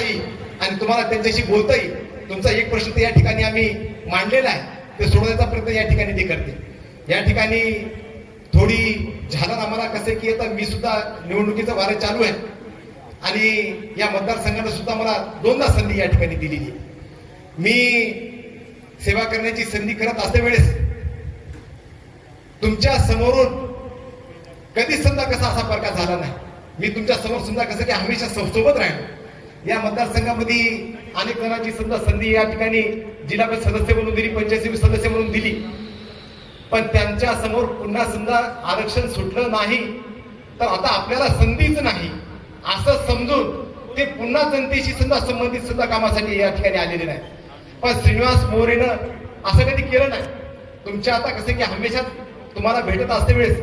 वाचता येईल आणि तुम्हाला त्यांच्याशी बोलता येईल. तुमचा एक प्रश्न तर या ठिकाणी आम्ही मांडलेला आहे. ते सोडवण्याचा प्रयत्न या ठिकाणी ते करते या ठिकाणी थोडी झालं आम्हाला कसं की आता मी सुद्धा निवडणुकीचं वारं चालू आहे. आणि या मतदारसंघाला सुद्धा मला दोनदा संधी या ठिकाणी दिलेली मी सेवा करण्याची संधी करत असल्या वेळेस तुमच्या समोरून कधीच समजा कसा असा प्रकार झाला नाही. मी तुमच्यासमोर समजा कसं की हमेशा सोबत राहिलो. या मतदारसंघामध्ये अनेक जणांची सुद्धा संधी या ठिकाणी जिल्हा परिषद सदस्य म्हणून दिली पंचायत समिती सदस्य म्हणून दिली. पण त्यांच्यासमोर पुन्हा समजा आरक्षण सुटलं नाही. तर आता आपल्याला संधीच नाही. असं समजून ते पुन्हा जनतेशी सुद्धा संबंधित सुद्धा कामासाठी या ठिकाणी आलेले नाही पण श्रीनिवास मोरेनं असं कधी केलं नाही. तुमच्या आता कसं की हमेशा तुम्हाला भेटत असते वेळेस.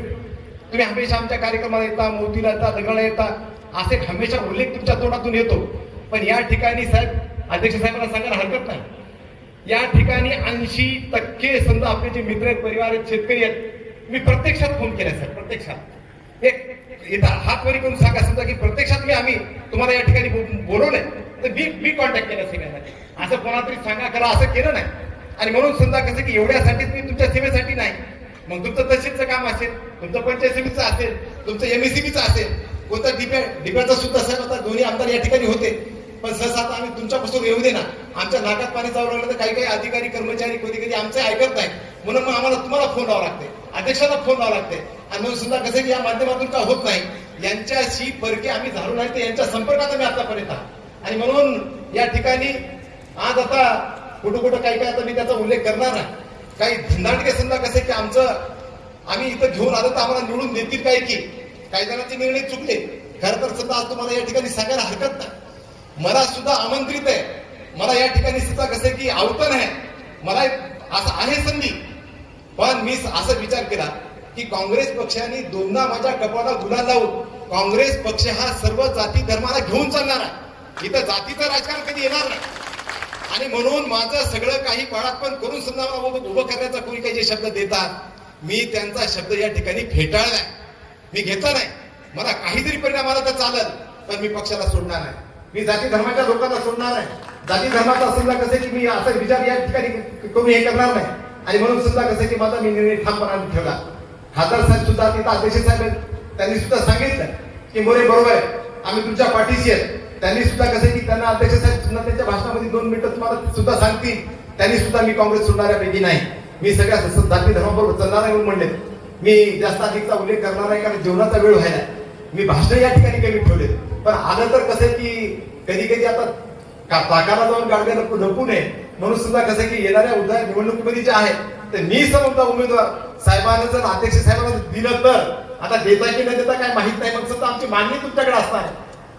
तुम्ही हमेशा आमच्या कार्यक्रमाला येता मोतीला येता दगडला येता. असे हमेशा उल्लेख तुमच्या तोंडातून येतो. पण या ठिकाणी साहेब अध्यक्ष साहेबांना सांगायला हरकत नाही. या ठिकाणी ऐंशी टक्के समजा आपले जे मित्र आहेत परिवार आहेत शेतकरी आहेत मी प्रत्यक्षात फोन केला सर प्रत्यक्षात. एक इथं हात वरी करून सांगा समजा की प्रत्यक्षात मी आम्ही तुम्हाला या ठिकाणी बो- बोलवलंय तर मी मी कॉन्टॅक्ट केला सगळ्यांसाठी असं कोणातरी सांगा करा असं केलं नाही. आणि म्हणून समजा कसं की एवढ्यासाठीच मी तुमच्या सेवेसाठी नाही. मग तुमचं तहसीलचं काम असेल तुमचं पंचायत समितीचं असेल तुमचं एमएससीबीचं असेल कोणता डिपे डिपेटचा सुद्धा साहेब आता दोन्ही आमदार या ठिकाणी होते. पण सहसा आता आम्ही तुमच्यापासून येऊ दे ना. आमच्या नाकात पाणी चालू लागलं तर काही काही अधिकारी कर्मचारी कधी कधी आमचं ऐकत नाही. म्हणून मग आम्हाला तुम्हाला फोन लावा लागते. अध्यक्षाला फोन लावा लागते. आणि म्हणून सुद्धा कसं की या माध्यमातून का होत नाही. यांच्याशी परके आम्ही झालो नाही तर यांच्या संपर्कात आम्ही आतापर्यंत आणि म्हणून या ठिकाणी आज आता कुठं कुठं काही काय आता मी त्याचा उल्लेख करणार नाही काही धिंदाटके समजा कसं की आमचं आम्ही इथं घेऊन आलो तर आम्हाला निवडून देतील काय की. काही जणांचे निर्णय चुकले. खरं तर सुद्धा आज तुम्हाला या ठिकाणी सांगायला हरकत नाही. मला सुद्धा आमंत्रित आहे. मला या ठिकाणी सुद्धा कसं की आवतन आहे. मला असं आहे संधी. पण मी असं विचार केला की काँग्रेस पक्षाने दोनदा माझ्या कपाला गुन्हा लावून काँग्रेस पक्ष हा सर्व जाती धर्माला घेऊन चालणार आहे. इथं जातीचं राजकारण कधी येणार नाही. आणि म्हणून माझं सगळं काही पण करून सुद्धा मला उभं उभं करण्याचा कोणी काही जे शब्द देतात मी त्यांचा शब्द या ठिकाणी फेटाळलाय. मी घेतला नाही. मला काहीतरी परिणाम आला तर चालल पण मी पक्षाला सोडणार नाही. मी जाती धर्माच्या लोकांना सोडणार नाही. जाती धर्माचा समजा कसं की मी असा विचार या ठिकाणी करून हे करणार नाही. आणि म्हणून सुद्धा कसं की माझा मी निर्णय ठामपणाने ठेवला. खासदार साहेब सुद्धा तिथं अध्यक्ष साहेब आहेत. त्यांनी सुद्धा सांगितलं की मोरे बरोबर आहे. आम्ही तुमच्या पाठीशी आहेत. त्यांनी सुद्धा कसं की त्यांना अध्यक्ष साहेब सुद्धा त्यांच्या भाषणामध्ये दोन मिनिटं तुम्हाला सुद्धा सांगतील. त्यांनी सुद्धा मी काँग्रेस सोडणाऱ्यापैकी नाही. मी सगळ्या जाती धर्माबरोबर चालणार आहे म्हणून म्हणले. मी जास्त अधिकचा उल्लेख करणार नाही कारण जेवणाचा वेळ व्हायला मी भाषण या ठिकाणी कमी ठेवले पण आलं तर कसं की कधी कधी आता ताकाला जाऊन गाडग्या लपू नको नये म्हणून सुद्धा कसं की येणाऱ्या उद्या निवडणुकीमध्ये जे आहे तर मी समजा उमेदवार. साहेबांना जर अध्यक्ष साहेबांना दिलं तर आता देता की न देता काय माहीत नाही पण सुद्धा आमची मागणी तुमच्याकडे असणार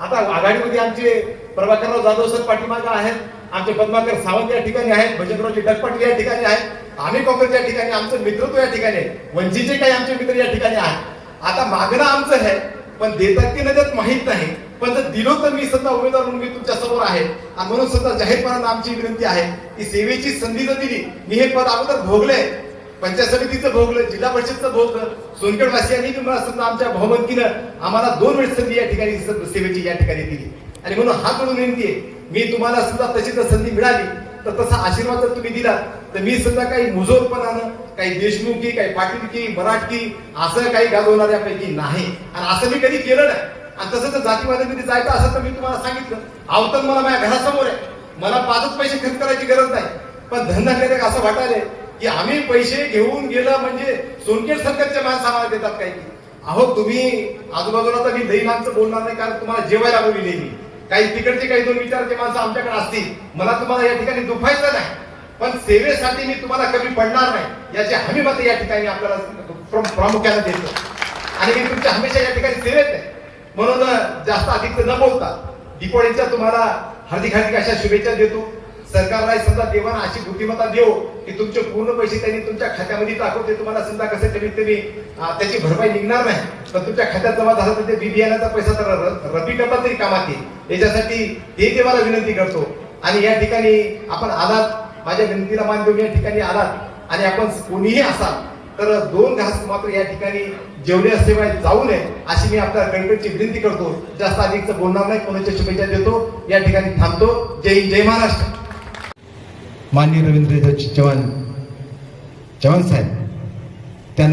आता आघाडीमध्ये आमचे प्रभाकरराव जाधव सर पाठीमागे आहेत आमचे पद्माकर सावंत या ठिकाणी आहेत भजनरावजी डगपाटील या ठिकाणी आहेत आम्ही काँग्रेस या ठिकाणी आमचं मित्रत्व या ठिकाणी आहे वंचितचे काही आमचे मित्र या ठिकाणी आहेत. आता मागणं आमचं आहे पण देतात की न देत माहीत नाही. पण जर दिलो तर मी सध्या उमेदवार म्हणून मी तुमच्यासमोर आहे. आणि म्हणून सध्या जाहीरपणानं आमची विनंती आहे की सेवेची संधी जर दिली मी हे पद अगोदर भोगले पंचायत समितीचं भोगलं जिल्हा परिषदचं भोगलं सोनखेडवासियांनी तुम्हाला समजा आमच्या बहुमतीनं आम्हाला दोन वेळ संधी या ठिकाणी स- सेवेची या ठिकाणी दिली. आणि म्हणून हा करून विनंती आहे मी तुम्हाला सुद्धा तशी जर संधी मिळाली तर तसा आशीर्वाद जर तुम्ही दिला तर मी सुद्धा काही मुजोरपणानं काही देशमुखी काही पाटीलकी मराठकी असं काही गाजवणाऱ्यापैकी नाही. आणि असं मी कधी केलं नाही. आणि तसं जर जातीवादामध्ये जायचं असं तर मी तुम्हाला सांगितलं. आवतन मला माझ्या घरासमोर आहे. मला पाचच पैसे खर्च करायची गरज नाही. पण धंदा केले असं वाटायले की आम्ही पैसे घेऊन गेलं म्हणजे सोनकेट सरकारच्या माणसं आम्हाला देतात काही. अहो तुम्ही आजूबाजूला तर मी दही माणसं बोलणार नाही कारण तुम्हाला जेवायला बोलली नाही काही तिकडचे काही दोन विचारचे माणसं आमच्याकडे असतील. मला तुम्हाला या ठिकाणी दुखायचं नाही. पण सेवेसाठी मी तुम्हाला कमी पडणार नाही. याची हमी मत या ठिकाणी आपल्याला प्रामुख्याने देतो. आणि मी तुमच्या हमेशा या ठिकाणी सेवेत आहे. म्हणून जास्त अधिक न बोलता दीपावलीच्या तुम्हाला हार्दिक हार्दिक अशा शुभेच्छा देतो. सरकारला समजा देवाना अशी बुद्धिमत्ता देऊ की तुमचे पूर्ण पैसे त्यांनी तुमच्या खात्यामध्ये टाकून ते तुम्हाला समजा कसं कमीत कमी त्याची भरपाई निघणार नाही पण तुमच्या खात्यात जमा झाला तर ते बी बियाण्याचा पैसा तर र- रब्बी करता तरी कामात येईल. याच्यासाठी ते देवाला विनंती करतो. आणि या ठिकाणी आपण आलात माझ्या विनंतीला मान देऊन या ठिकाणी आलात. आणि आपण कोणीही असाल तर दोन घास मात्र या ठिकाणी जेवल्याशिवाय जाऊ नये अशी मी आपल्या गणपतीची विनंती करतो. जास्त अधिकचं बोलणार नाही कोणाच्या शुभेच्छा देतो या ठिकाणी थांबतो. जय हिंद, जय महाराष्ट्र. माननीय रवींद्र चव्हाण चव्हाण साहेब